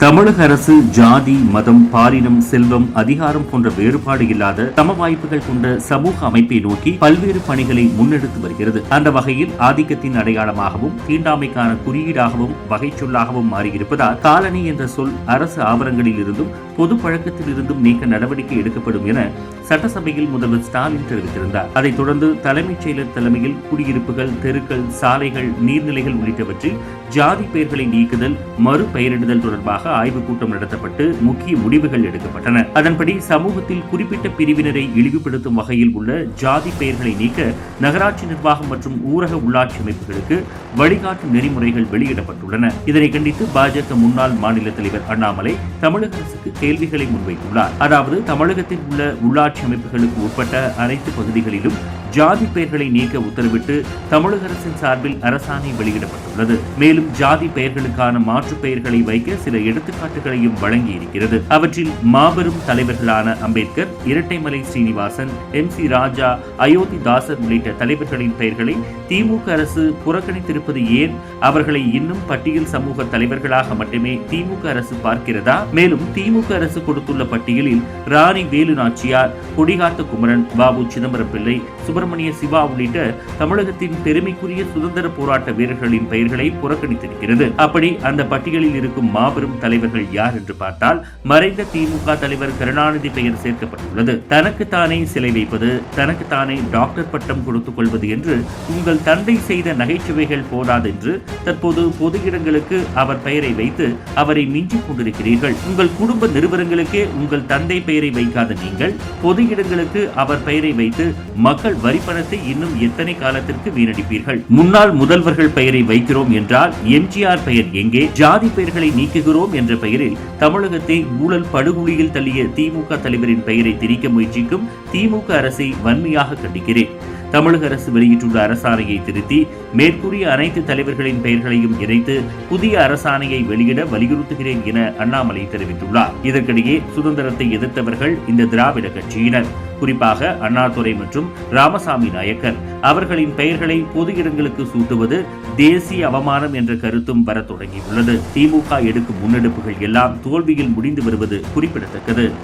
தமிழக அரசு ஜாதி மதம் பாலினம் செல்வம் அதிகாரம் போன்ற வேறுபாடு இல்லாத சம வாய்ப்புகள் கொண்ட சமூக அமைப்பை நோக்கி பல்வேறு பணிகளை முன்னெடுத்து வருகிறது. அந்த வகையில் ஆதிக்கத்தின் அடையாளமாகவும் தீண்டாமைக்கான குறியீடாகவும் வகை சொல்லாகவும் மாறியிருப்பதால் காலனி என்ற சொல் அரசு ஆவணங்களில் இருந்தும் பொது பழக்கத்தில் இருந்தும் நீக்க நடவடிக்கை எடுக்கப்படும் என சட்டசபையில் முதல்வர் ஸ்டாலின் தெரிவித்திருந்தார். அதைத் தொடர்ந்து தலைமைச் செயலர் தலைமையில் குடியிருப்புகள் தெருக்கள் சாலைகள் நீர்நிலைகள் உள்ளிட்டவற்றில் ஜாதி பெயர்களை நீக்குதல் மறு பெயரிடுதல் தொடர்பாக ஆய்வுக் கூட்டம் நடத்தப்பட்டு முக்கிய முடிவுகள் எடுக்கப்பட்டன. அதன்படி சமூகத்தில் குறிப்பிட்ட பிரிவினரை இழிவுபடுத்தும் வகையில் உள்ள ஜாதி பெயர்களை நீக்க நகராட்சி நிர்வாகம் மற்றும் ஊரக உள்ளாட்சி அமைப்புகளுக்கு வழிகாட்டு நெறிமுறைகள் வெளியிடப்பட்டுள்ளன. இதனை கண்டித்து பாஜக முன்னாள் மாநில தலைவர் அண்ணாமலை தமிழக அரசுக்கு கேள்விகளை முன்வைத்துள்ளார். அதாவது தமிழகத்தில் உள்ள உள்ளாட்சி அமைப்புகளுக்கு உட்பட்ட அனைத்து பகுதிகளிலும் ஜாதி பெயர்களை நீக்க உத்தரவிட்டு தமிழக அரசின் சார்பில் அரசாணை வெளியிடப்பட்டுள்ளது. மேலும் ஜாதி பெயர்களுக்கான மாற்று பெயர்களை வைக்க சில எடுத்துக்காட்டுகளையும் வழங்கியிருக்கிறது. அவற்றில் மாபெரும் தலைவர்களான அம்பேத்கர் இரட்டைமலை ஸ்ரீனிவாசன் எம் சி ராஜா அயோத்தி தாசர் உள்ளிட்ட தலைவர்களின் பெயர்களை திமுக அரசு புறக்கணித்திருப்பது ஏன்? அவர்களை இன்னும் பட்டியல் சமூக தலைவர்களாக மட்டுமே திமுக அரசு பார்க்கிறதா? மேலும் திமுக அரசு கொடுத்துள்ள பட்டியலில் ராணி வேலு நாச்சியார் கொடிகாத்த குமரன் பாபு சிதம்பரம் பிள்ளை சுப்பிரமணிய சிவா உள்ளிட்ட தமிழகத்தின் பெருமைக்குரிய சுதந்திர போராட்ட வீரர்களின் பெயர்களை புறக்கணித்திருக்கிறது. அப்படி அந்த பட்டியலில் இருக்கும் மாபெரும் தலைவர்கள் யார் என்று பார்த்தால் மறைந்த திமுக தலைவர் கருணாநிதி பெயர் சேர்க்கப்பட்டுள்ளது. தனக்குத்தானே சிலை வைப்பது தனக்குத்தானே டாக்டர் பட்டம் கொடுத்துக் கொள்வது என்று உங்கள் தந்தை செய்த நகைச்சுவைகள் போதாதென்று தற்போது பொது இடங்களுக்கு அவர் பெயரை வைத்து அவரை மிஞ்சிக் கொண்டிருக்கிறீர்கள். உங்கள் குடும்ப நிறுவனங்களுக்கே உங்கள் தந்தை பெயரை வைக்காத நீங்கள் பொது இடங்களுக்கு அவர் பெயரை வைத்து மக்கள் வரி பணத்தை இன்னும் எத்தனை காலத்திற்கு வீணடிப்பீர்கள்? முன்னாள் முதல்வர்கள் பெயரை வைக்கிறோம் என்றால் எம்ஜிஆர் பெயர் எங்கே? ஜாதி பெயர்களை நீக்குகிறோம் என்ற பெயரில் தமிழகத்தை ஊழல் படுகொலியில் தள்ளிய திமுக தலைவரின் பெயரை திரிக்க முயற்சிக்கும் திமுக அரசை வன்மையாக கண்டிக்கிறேன். தமிழக அரசு வெளியிட்டுள்ள அரசாணையை திருத்தி மேற்கூறிய அனைத்து தலைவர்களின் பெயர்களையும் இணைத்து புதிய அரசாணையை வெளியிட வலியுறுத்துகிறேன் என அண்ணாமலை தெரிவித்துள்ளார். இதற்கிடையே சுதந்திரத்தை எதிர்த்தவர்கள் இந்த திராவிட கட்சியினர். குறிப்பாக அண்ணாதுரை மற்றும் ராமசாமி நாயக்கர். அவர்களின் பெயர்களை பொது இடங்களுக்கு சூட்டுவது தேசிய அவமானம் என்ற கருத்தும் வரத் தொடங்கியுள்ளது. திமுக எடுக்கும் முன்னெடுப்புகள் எல்லாம் தோல்வியில் முடிந்து வருவது குறிப்பிடத்தக்கது.